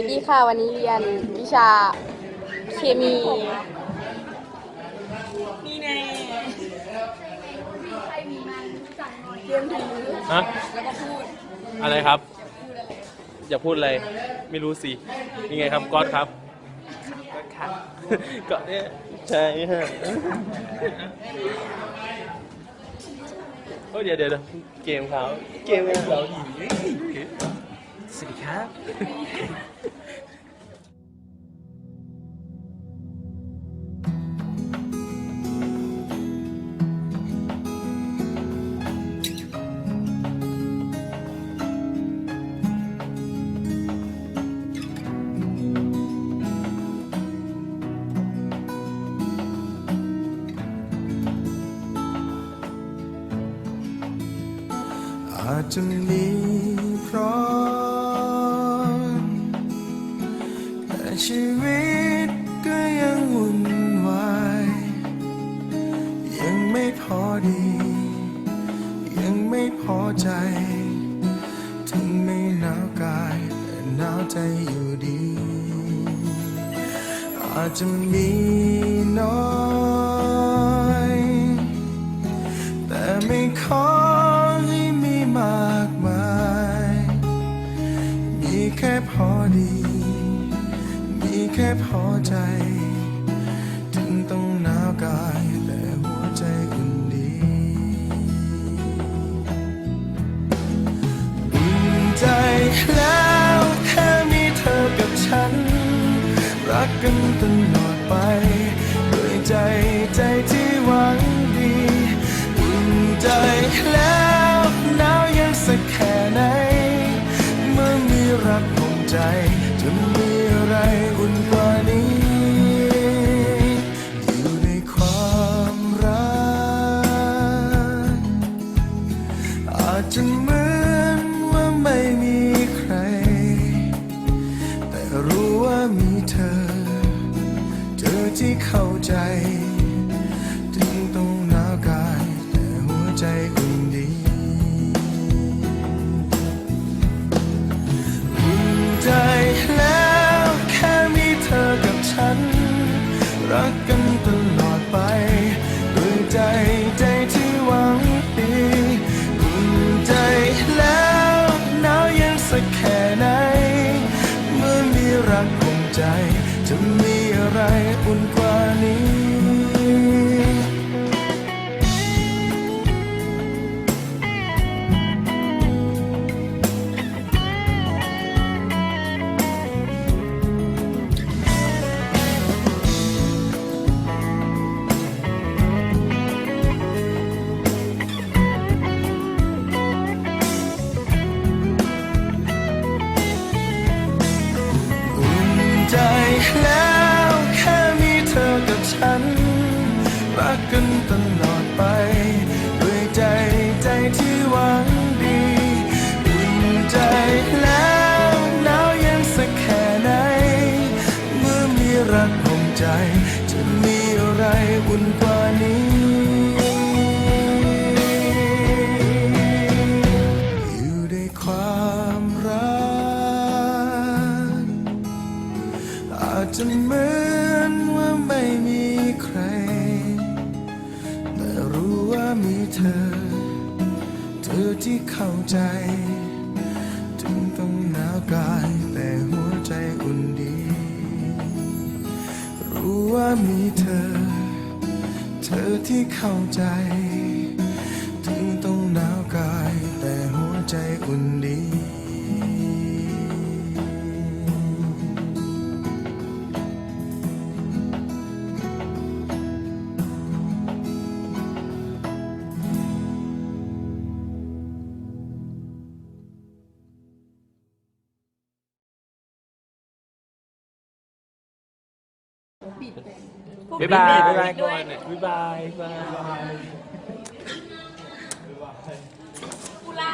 วัสดีค่ะวันนี้เรียนวิชาเคมีนี่แน่เรียนถือฮะแล้วก็พูดอะไรครับ อย่าพูดอะไร ไม่รู้สิยังไงครับก๊อตครับก๊อตครับก็เนี่ยใช่ฮะโอ้เดี๋ยวเดี๋ยวเดี๋ยวเกมเขาเกมเราดีสวัสดีครับ จจะมีพราะแต่ชีวิตก็ยังวุ่นวายยังไม่พอดี ยังไม่พอใจ ถึงไม่หนาวกายแต่หนาวใจอยู่ดี อาจจะมีน้อย แค่พอดี มีแค่พอใจ ถึงต้องหนาวกายแต่หัวใจอุ่นดีอุ่นใจแล้วแค่มีเธอกับฉัน รักกันตลอดไปด้วยใจใจที่หวังดีอุ่นใจแล้ว ที่เข้าใจ ถึงต้องหนาวกาย แต่หัวใจอุ่นดีอุ่นใจแล้วแค่มีเธอกับฉัน รักกันตลอดไปด้วยใจ จะมีอะไรอุ่นกว่านี้ จจะมีอะไรอุ่นกว่านี้ อยู่ในความรัก อาจจะเหมือนว่าไม่มีใคร แต่รู้ว่ามีเธอ เธอที่เข้าใจถึงต้องหนาวกาย ว่ามีเธอ เธอที่เข้าใจ ถึงต้องหนาวกายแต่หัวใจอุ่นดี บ๊ายบายบ๊ายบายบ๊ายบายบ๊ายบายกูลา